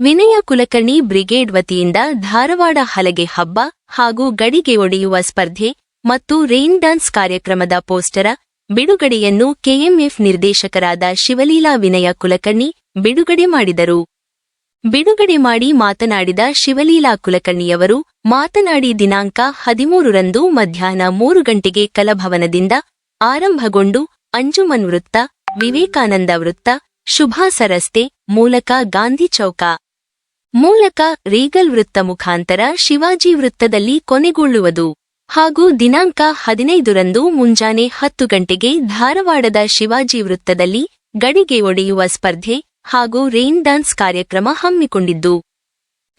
ವಿನಯ Kulkarni brigade ವತಿಯಿಂದ ಧಾರವಾಡ ಹಲಗೆ ಹಬ್ಬ ಹಾಗೂ ಗಡಿಗೆ ಒಡೆಯುವ ಸ್ಪರ್ಧೆ ಮತ್ತು ರೈನ್ ಡಾನ್ಸ್ ಕಾರ್ಯಕ್ರಮದ ಪೋಸ್ಟರ ಬಿಡುಗಡೆಯನ್ನು ಕೆಎಂಎಫ್ ನಿರ್ದೇಶಕರಾದ ಶಿವಲೀಲಾ ವಿನಯ ಕುಲಕರ್ಣಿ ಬಿಡುಗಡೆ ಮಾಡಿದರು. ಬಿಡುಗಡೆ ಮಾಡಿ ಮಾತನಾಡಿದ ಶಿವಲೀಲಾ ಕುಲಕರ್ಣಿಯವರು, ಮಾತನಾಡಿ ದಿನಾಂಕ ಹದಿಮೂರರಂದು ಮಧ್ಯಾಹ್ನ ಮೂರು ಗಂಟೆಗೆ ಕಲಭವನದಿಂದ ಆರಂಭಗೊಂಡು ಅಂಜುಮನ್ ವೃತ್ತ, ವಿವೇಕಾನಂದ ವೃತ್ತ ಶುಭಾಸ ಸರಸ್ತೆ ಮೂಲಕ ಗಾಂಧಿ ಚೌಕ. ಮೂಲಕ ರೀಗಲ್ ವೃತ್ತ ಮುಖಾಂತರ ಶಿವಾಜಿ ವೃತ್ತದಲ್ಲಿ ಕೊನೆಗೊಳ್ಳುವುದು. ಹಾಗೂ ದಿನಾಂಕ ಹದಿನೈದರಂದು ಮುಂಜಾನೆ ಹತ್ತು ಗಂಟೆಗೆ ಧಾರವಾಡದ ಶಿವಾಜಿ ವೃತ್ತದಲ್ಲಿ ಗಡಿಗೆ ಒಡೆಯುವ ಸ್ಪರ್ಧೆ ಹಾಗೂ ರೈನ್ ಡಾನ್ಸ್ ಕಾರ್ಯಕ್ರಮ ಹಮ್ಮಿಕೊಂಡಿದ್ದು.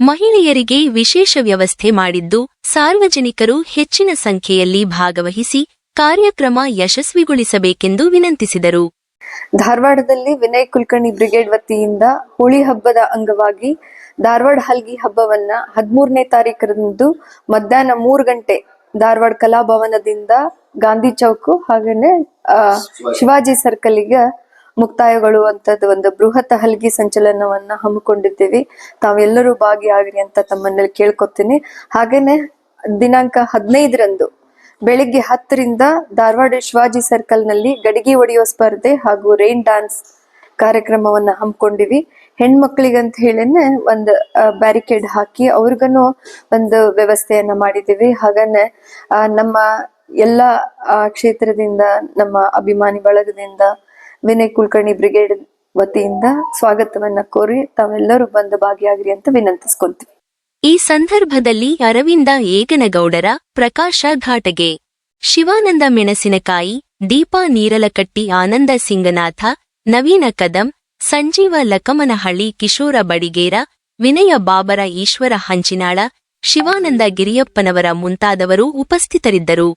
ಮಹಿಳೆಯರಿಗೆ ವಿಶೇಷ ವ್ಯವಸ್ಥೆ ಮಾಡಿದ್ದು ಸಾರ್ವಜನಿಕರು ಹೆಚ್ಚಿನ ಸಂಖ್ಯೆಯಲ್ಲಿ ಭಾಗವಹಿಸಿ ಕಾರ್ಯಕ್ರಮ ಯಶಸ್ವಿಗೊಳಿಸಬೇಕೆಂದು ವಿನಂತಿಸಿದರು. ಧಾರವಾಡದಲ್ಲಿ ವಿನಯ್ ಕುಲಕರ್ಣಿ ಬ್ರಿಗೇಡ್ ವತಿಯಿಂದ ಹೋಳಿ ಹಬ್ಬದ ಅಂಗವಾಗಿ ಧಾರವಾಡ ಹಲ್ಗಿ ಹಬ್ಬವನ್ನ ಹದಿಮೂರನೇ ತಾರೀಕರಂದು ಮಧ್ಯಾಹ್ನ ಮೂರು ಗಂಟೆ ಧಾರವಾಡ ಕಲಾಭವನದಿಂದ ಗಾಂಧಿ ಚೌಕು ಹಾಗೇನೆ ಶಿವಾಜಿ ಸರ್ಕಲ್ಗೆ ಮುಕ್ತಾಯಗೊಳ್ಳುವಂತದ್ದು ಒಂದು ಬೃಹತ್ ಹಲ್ಗಿ ಸಂಚಲನವನ್ನ ಹಮ್ಮಿಕೊಂಡಿದ್ದೀವಿ. ತಾವೆಲ್ಲರೂ ಭಾಗಿಯಾಗ್ರಿ ಅಂತ ತಮ್ಮನ್ನಲ್ಲಿ ಕೇಳ್ಕೊತೀನಿ. ಹಾಗೇನೆ ದಿನಾಂಕ ಹದಿನೈದರಂದು ಬೆಳಿಗ್ಗೆ ಹತ್ತರಿಂದ ಧಾರವಾಡ ಶಿವಾಜಿ ಸರ್ಕಲ್ನಲ್ಲಿ ಗಡಿಗೆ ಒಡೆಯೋ ಸ್ಪರ್ಧೆ ಹಾಗೂ ರೈನ್ ಡಾನ್ಸ್ ಕಾರ್ಯಕ್ರಮವನ್ನ ಹಮ್ಮಿಕೊಂಡಿವಿ. ಹೆಣ್ಮಕ್ಳಿಗಂತ ಹೇಳೇನೆ ಒಂದ್ ಬ್ಯಾರಿಕೇಡ್ ಹಾಕಿ ಅವ್ರಿಗನು ಒಂದು ವ್ಯವಸ್ಥೆಯನ್ನ ಮಾಡಿದೀವಿ. ಹಾಗನೆ ಆ, ನಮ್ಮ ಎಲ್ಲ ಕ್ಷೇತ್ರದಿಂದ ನಮ್ಮ ಅಭಿಮಾನಿ ಬಳಗದಿಂದ ವಿನಯ್ ಕುಲಕರ್ಣಿ ಬ್ರಿಗೇಡ್ ವತಿಯಿಂದ ಸ್ವಾಗತವನ್ನ ಕೋರಿ ತಾವೆಲ್ಲರೂ ಬಂದು ಭಾಗಿಯಾಗ್ರಿ ಅಂತ ವಿನಂತಿಸ್ಕೊಂತೀವಿ ಈ ಸಂದರ್ಭದಲ್ಲಿ ಅರವಿಂದ ಏಗನಗೌಡರ ಪ್ರಕಾಶ ಘಾಟಗೆ. ಶಿವಾನಂದ ಮೆಣಸಿನಕಾಯಿ, ದೀಪಾ ನೀರಲಕಟ್ಟಿ ಆನಂದ ಸಿಂಗನಾಥ, ನವೀನ ಕದಂ, ಸಂಜೀವ ಲಕಮನಹಳ್ಳಿ ಕಿಶೋರ ಬಡಿಗೇರ, ವಿನಯ ಬಾಬರ ಈಶ್ವರ ಹಂಚಿನಾಳ, ಶಿವಾನಂದ ಗಿರಿಯಪ್ಪನವರ ಮುಂತಾದವರು ಉಪಸ್ಥಿತರಿದ್ದರು.